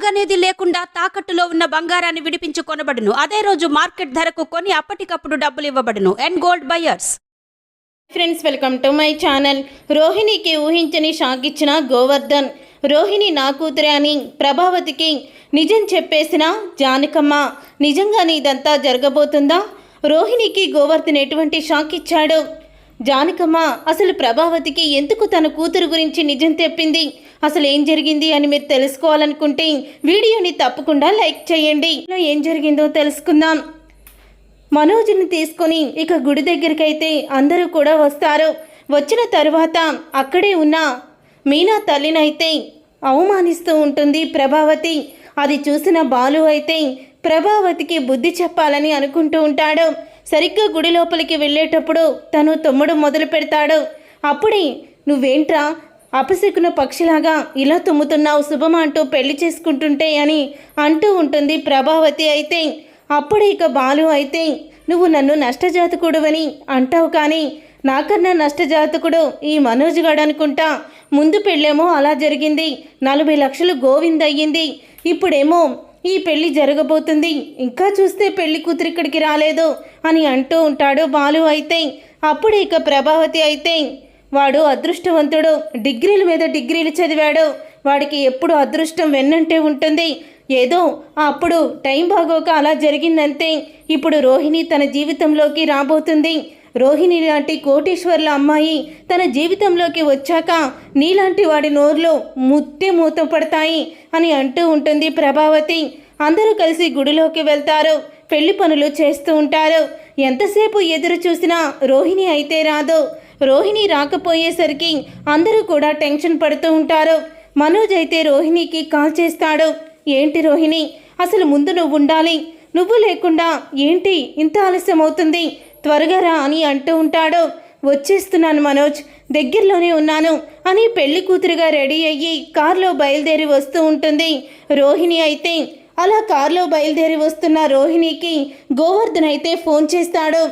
Tag అనేది లేకుండా తాకట్టులో ఉన్న బంగారాన్ని విడిపించి కొనబడును అదే రోజు మార్కెట్ ధరకు కొని అప్పటికప్పుడు డబ్బులు ఇవ్వబడును. And gold buyers friends welcome to my channel రోహిణికి ఊహించని షాక్ ఇచ్చిన గోవర్ధన్. రోహిణి నా కూతురే అని ప్రభావతికి నిజం చెప్పేసిన జానకమ్మ. నిజంగానే ఇదంతా జరగబోతుందా? రోహిణికి గోవర్ధన్ ఎటువంటి షాక్ ఇచ్చాడు? జానకమ్మ అసలు ప్రభావతికి ఎందుకు తన కూతురు గురించి నిజం తెప్పింది? అసలు ఏం జరిగింది అని మీరు తెలుసుకోవాలనుకుంటే వీడియోని తప్పకుండా లైక్ చేయండి. ఏం జరిగిందో తెలుసుకుందాం. మనోజ్ని తీసుకొని ఇక గుడి దగ్గరికి అయితే అందరూ కూడా వస్తారు. వచ్చిన తరువాత అక్కడే ఉన్న మీనా తల్లినైతే అవమానిస్తూ ఉంటుంది ప్రభావతి. అది చూసిన బాలు అయితే ప్రభావతికి బుద్ధి చెప్పాలని అనుకుంటూ ఉంటాడు. సరిగ్గా గుడి లోపలికి వెళ్ళేటప్పుడు తను తమ్ముడు మొదలు పెడతాడు. అప్పుడే నువ్వేంట్రా అపశకున పక్షిలాగా ఇలా తుమ్ముతున్నావు శుభమ అంటూ పెళ్ళి చేసుకుంటుంటే అని అంటూ ఉంటుంది ప్రభావతి అయితే అప్పుడు ఇక బాలు అయితే నువ్వు నన్ను నష్టజాతకుడువని అంటావు కానీ నాకన్నా నష్టజాతకుడు ఈ మనోజ్ గడు అనుకుంటా ముందు పెళ్ళేమో అలా జరిగింది నలభై లక్షలు గోవింద్ అయ్యింది ఇప్పుడేమో ఈ పెళ్ళి జరగబోతుంది ఇంకా చూస్తే పెళ్ళి కూతురు ఇక్కడికి రాలేదు అని అంటూ ఉంటాడు బాలు అయితే. అప్పుడు ఇక ప్రభావతి అయితే వాడు అదృష్టవంతుడు. డిగ్రీల మీద డిగ్రీలు చదివాడు. వాడికి ఎప్పుడు అదృష్టం వెన్నంటే ఉంటుంది. ఏదో అప్పుడు టైం బాగోక అలా జరిగిందంతే. ఇప్పుడు రోహిణి తన జీవితంలోకి రాబోతుంది. రోహిణి లాంటి కోటీశ్వర్ల అమ్మాయి తన జీవితంలోకి వచ్చాక నీలాంటి వాడి నోర్లో ముత్తే మూత పడతాయి అని అంటూ ఉంటుంది ప్రభావతి. అందరూ కలిసి గుడిలోకి వెళ్తారు. పెళ్ళి పనులు చేస్తూ ఉంటారు. ఎంతసేపు ఎదురు చూసినా రోహిణి అయితే రాదు. రోహిణి రాకపోయేసరికి అందరూ కూడా టెన్షన్ పడుతూ ఉంటారు. మనోజ్ అయితే రోహిణికి కాల్ చేస్తాడు. ఏంటి రోహిణి? అసలు ముందు నువ్వు ఉండాలి. నువ్వు లేకుండా ఏంటి ఇంత ఆలస్యం అవుతుంది త్వరగా రా అని అంటూ ఉంటాడు. వచ్చేస్తున్నాను మనోజ్. దగ్గరలోనే ఉన్నాను అని పెళ్ళి కూతురుగా రెడీ అయ్యి కారులో బయలుదేరి వస్తూ ఉంటుంది. రోహిణి అయితే అలా కారులో బయలుదేరి వస్తున్న రోహిణికి గోవర్ధన్ అయితే ఫోన్ చేస్తాడు.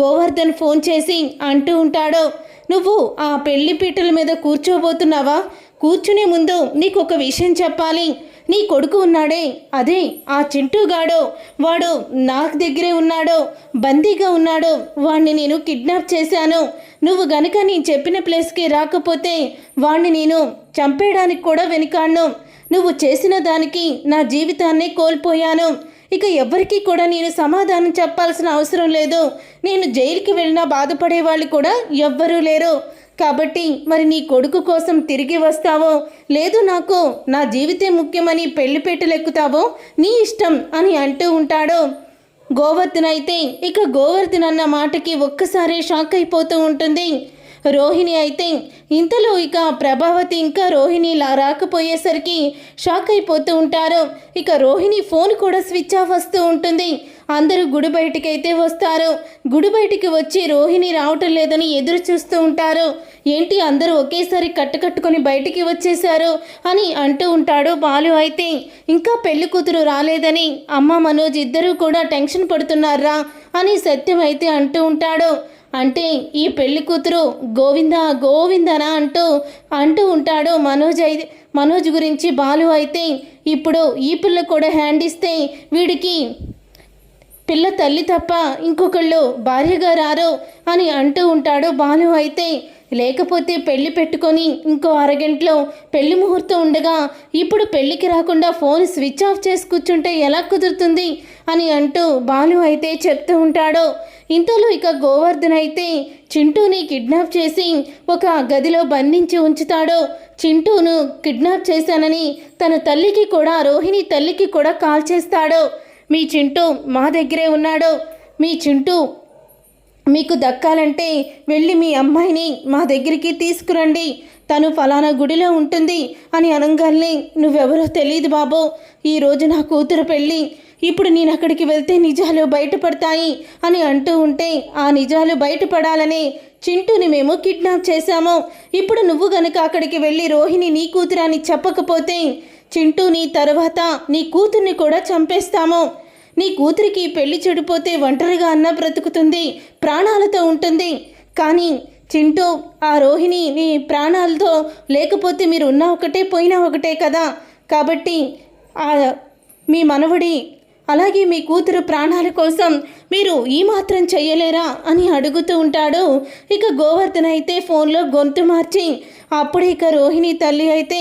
గోవర్ధన్ ఫోన్ చేసి అంటూ ఉంటాడు నువ్వు ఆ పెళ్ళి పీటల మీద కూర్చోబోతున్నావా? కూర్చునే ముందు నీకు ఒక విషయం చెప్పాలి. నీ కొడుకు ఉన్నాడే. అదే ఆ చింటూగాడు. వాడు నాకు దగ్గరే ఉన్నాడు. బందీగా ఉన్నాడు. వాణ్ణి నేను కిడ్నాప్ చేశాను. నువ్వు గనక నేను చెప్పిన ప్లేస్కి రాకపోతే వాణ్ణి నేను చంపేయడానికి కూడా వెనుకాడ్ను. నువ్వు చేసిన దానికి నా జీవితాన్నే కోల్పోయాను. ఇక ఎవరికీ కూడా నేను సమాధానం చెప్పాల్సిన అవసరం లేదు. నేను జైలుకి వెళ్ళినా బాధపడే వాళ్ళు కూడా ఎవ్వరూ లేరు. కాబట్టి మరి నీ కొడుకు కోసం తిరిగి వస్తావో? లేదు నాకు నా జీవితం ముఖ్యమని పెళ్ళిపేటలెక్కుతావో నీ ఇష్టం అని అంటూ ఉంటాడు. గోవర్ధన్ అయితే ఇక గోవర్ధన్ అన్న మాటకి ఒక్కసారి షాక్ అయిపోతూ ఉంటుంది. రోహిణి అయితే ఇంతలో ఇక ప్రభావతి ఇంకా రోహిణి లా రాకపోయేసరికి షాక్ అయిపోతూ ఉంటారు. ఇక రోహిణి ఫోన్ కూడా స్విచ్ ఆఫ్ వస్తూ ఉంటుంది. అందరూ గుడి బయటికైతే అయితే వస్తారు. గుడి బయటికి వచ్చి రోహిణి రావటం లేదని ఎదురు చూస్తూ ఉంటారు. ఏంటి అందరూ ఒకేసారి కట్టుకట్టుకొని బయటికి వచ్చేశారు అని అంటూ ఉంటాడు బాలు అయితే. ఇంకా పెళ్ళి కూతురు రాలేదని అమ్మ మనోజ్ ఇద్దరూ కూడా టెన్షన్ పడుతున్నారా అని సత్యం అయితే అంటూ ఉంటాడు. అంటే ఈ పెళ్ళి కూతురు గోవింద గోవిందనా అంటూ అంటూ ఉంటాడు మనోజ్ అయితే మనోజ్ గురించి బాలు అయితే. ఇప్పుడు ఈ పిల్ల కూడా హ్యాండ్ ఇస్తే వీడికి పిల్ల తల్లి తప్ప ఇంకొకళ్ళు భార్యగా రారో అని అంటూ ఉంటాడు బాలు అయితే లేకపోతే పెళ్ళి పెట్టుకొని ఇంకో అరగంటలో పెళ్ళి ముహూర్తం ఉండగా ఇప్పుడు పెళ్ళికి రాకుండా ఫోన్ స్విచ్ ఆఫ్ చేసి కూర్చుంటే ఎలా కుదురుతుంది అని అంటూ బాలు అయితే చెప్తూ ఉంటాడు. ఇంతలో ఇక గోవర్ధన్ అయితే చింటూని కిడ్నాప్ చేసి ఒక గదిలో బంధించి ఉంచుతాడు. చింటూను కిడ్నాప్ చేశానని తన తల్లికి కూడా రోహిణి తల్లికి కూడా కాల్ చేస్తాడు. మీ చింటూ మా దగ్గరే ఉన్నాడు. మీ చింటూ మీకు దక్కాలంటే వెళ్ళి మీ అమ్మాయిని మా దగ్గరికి తీసుకురండి. తను ఫలానా గుడిలో ఉంటుంది అని అనగానే నువ్వెవరో తెలియదు బాబు. ఈరోజు నా కూతురు పెళ్ళి. ఇప్పుడు నేను అక్కడికి వెళ్తే నిజాలు బయటపడతాయి అని అంటూ ఉంటే ఆ నిజాలు బయటపడాలని చింటూని మేము కిడ్నాప్ చేశాము. ఇప్పుడు నువ్వు గనుక అక్కడికి వెళ్ళి రోహిణి నీ కూతురని చెప్పకపోతే చింటూని తర్వాత నీ కూతుర్ని కూడా చంపేస్తాము. నీ కూతురికి పెళ్ళి చెడిపోతే ఒంటరిగా అన్న బ్రతుకుతుంది ప్రాణాలతో ఉంటుంది. కానీ చింటూ ఆ రోహిణి నీ ప్రాణాలతో లేకపోతే మీరు ఉన్నా ఒకటే పోయినా ఒకటే కదా. కాబట్టి ఆ మీ మనవడి అలాగే మీ కూతురు ప్రాణాల కోసం మీరు ఈ మాత్రం చేయలేరా అని అడుగుతూ ఉంటాడు. ఇక గోవర్ధన్ అయితే ఫోన్లో గొంతు మార్చి అప్పుడే ఇక రోహిణి తల్లి అయితే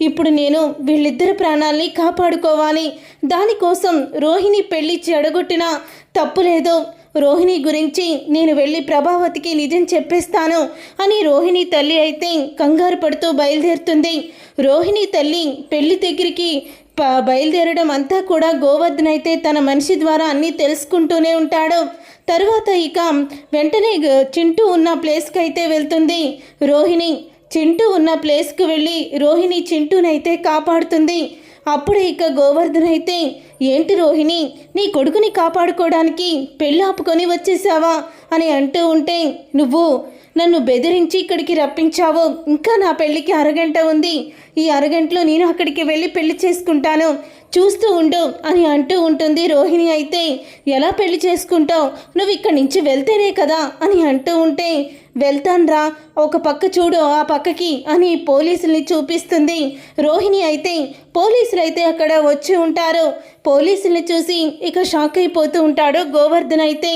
ఇప్పుడు నేను వీళ్ళిద్దరి ప్రాణాల్ని కాపాడుకోవాలి. దానికోసం రోహిణి పెళ్ళి చెడగొట్టినా తప్పులేదు రోహిణి గురించి నేను వెళ్ళి ప్రభావతికి నిజం చెప్పేస్తాను అని రోహిణి తల్లి అయితే కంగారు పడుతూ బయలుదేరుతుంది. రోహిణి తల్లి పెళ్ళి దగ్గరికి ప బయలుదేరడం అంతా కూడా గోవర్ధన్ అయితే తన మనిషి ద్వారా అన్నీ తెలుసుకుంటూనే ఉంటాడు. తర్వాత ఇక వెంటనే చింటూ ఉన్న ప్లేస్కి అయితే వెళ్తుంది. రోహిణి చింటూ ఉన్న ప్లేస్కి వెళ్ళి రోహిణి చింటూనైతే కాపాడుతుంది. అప్పుడే ఇక గోవర్ధన్ అయితే ఏంటి రోహిణి నీ కొడుకుని కాపాడుకోవడానికి పెళ్ళి ఆపుకొని వచ్చేసావా? అని అంటూ ఉంటే నువ్వు నన్ను బెదిరించి ఇక్కడికి రప్పించావు. ఇంకా నా పెళ్ళికి అరగంట ఉంది. ఈ అరగంటలో నేను అక్కడికి వెళ్ళి పెళ్ళి చేసుకుంటాను. చూస్తూ ఉండు అని అంటూ ఉంటుంది రోహిణి అయితే. ఎలా పెళ్ళి చేసుకుంటావు? నువ్వు ఇక్కడి నుంచి వెళ్తేనే కదా అని అంటూ ఉంటే వెళ్తాన్రా. ఒక పక్క చూడు ఆ పక్కకి అని పోలీసుల్ని చూపిస్తుంది. రోహిణి అయితే పోలీసులు అయితే అక్కడ వచ్చి ఉంటారు. పోలీసుల్ని చూసి ఇక షాక్ అయిపోతూ ఉంటాడు గోవర్ధన్ అయితే.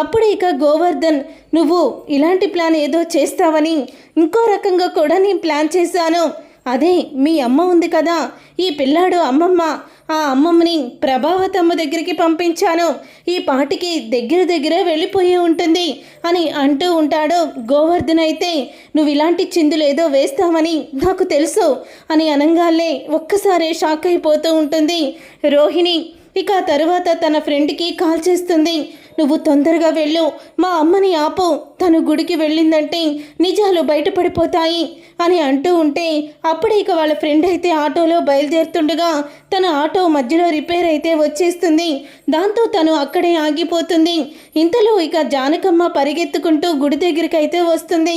అప్పుడు ఇక గోవర్ధన్ నువ్వు ఇలాంటి ప్లాన్ ఏదో చేస్తావని ఇంకో రకంగా కూడా నేను ప్లాన్ చేశాను. అదే మీ అమ్మ ఉంది కదా. ఈ పిల్లాడు అమ్మమ్మ. ఆ అమ్మమ్మని ప్రభావతమ్మ దగ్గరికి పంపించాను. ఈ పాటికి దగ్గర దగ్గర వెళ్ళిపోయి ఉంటుంది అని అంటూ ఉంటాడు గోవర్ధన్ అయితే. నువ్వు ఇలాంటి చిందులు ఏదో వేస్తావని నాకు తెలుసు అని అనగానే ఒక్కసారే షాక్ అయిపోతూ ఉంటుంది. రోహిణి ఇక ఆ తర్వాత తన ఫ్రెండ్కి కాల్ చేస్తుంది. నువ్వు తొందరగా వెళ్ళు. మా అమ్మని ఆపు. తను గుడికి వెళ్ళిందంటే నిజాలు బయటపడిపోతాయి అని అంటూ ఉంటే అప్పుడే ఇక వాళ్ళ ఫ్రెండ్ అయితే ఆటోలో బయలుదేరుతుండగా తన ఆటో మధ్యలో రిపేర్ అయితే వచ్చేస్తుంది. దాంతో తను అక్కడే ఆగిపోతుంది. ఇంతలో ఇక జానకమ్మ పరిగెత్తుకుంటూ గుడి దగ్గరికి అయితే వస్తుంది.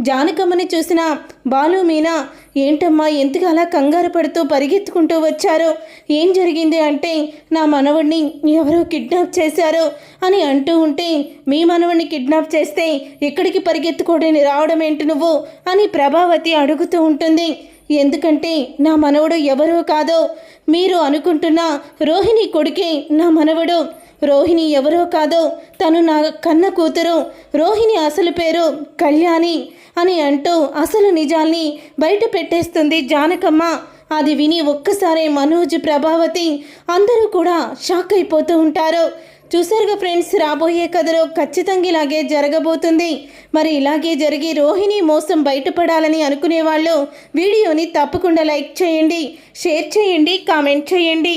జానకమ్మని చూసిన బాలు మీనా ఏంటమ్మా ఎందుకు అలా కంగారు పడుతూ పరిగెత్తుకుంటూ వచ్చారో? ఏం జరిగింది అంటే నా మనవడిని ఎవరో కిడ్నాప్ చేశారు అని అంటూ ఉంటే మీ మనవడిని కిడ్నాప్ చేస్తే ఎక్కడికి పరిగెత్తుకోడని రావడం ఏంటి నువ్వు? అని ప్రభావతి అడుగుతూ ఉంటుంది. ఎందుకంటే నా మనవడు ఎవరో కాదో మీరు అనుకుంటున్న రోహిణి కొడుకే నా మనవడు. రోహిణి ఎవరో కాదో తను నా కన్న కూతురు. రోహిణి అసలు పేరు కళ్యాణి అని అంటూ అసలు నిజాల్ని బయట పెట్టేస్తుంది జానకమ్మ. అది విని ఒక్కసారే మనోజ్ ప్రభావతి అందరూ కూడా షాక్ అయిపోతూ ఉంటారు. చూసారుగా ఫ్రెండ్స్ రాబోయే కథలో ఖచ్చితంగా ఇలాగే జరగబోతుంది. మరి ఇలాగే జరిగి రోహిణి మోసం బయటపడాలని అనుకునే వాళ్ళు వీడియోని తప్పకుండా లైక్ చేయండి షేర్ చేయండి కామెంట్ చేయండి.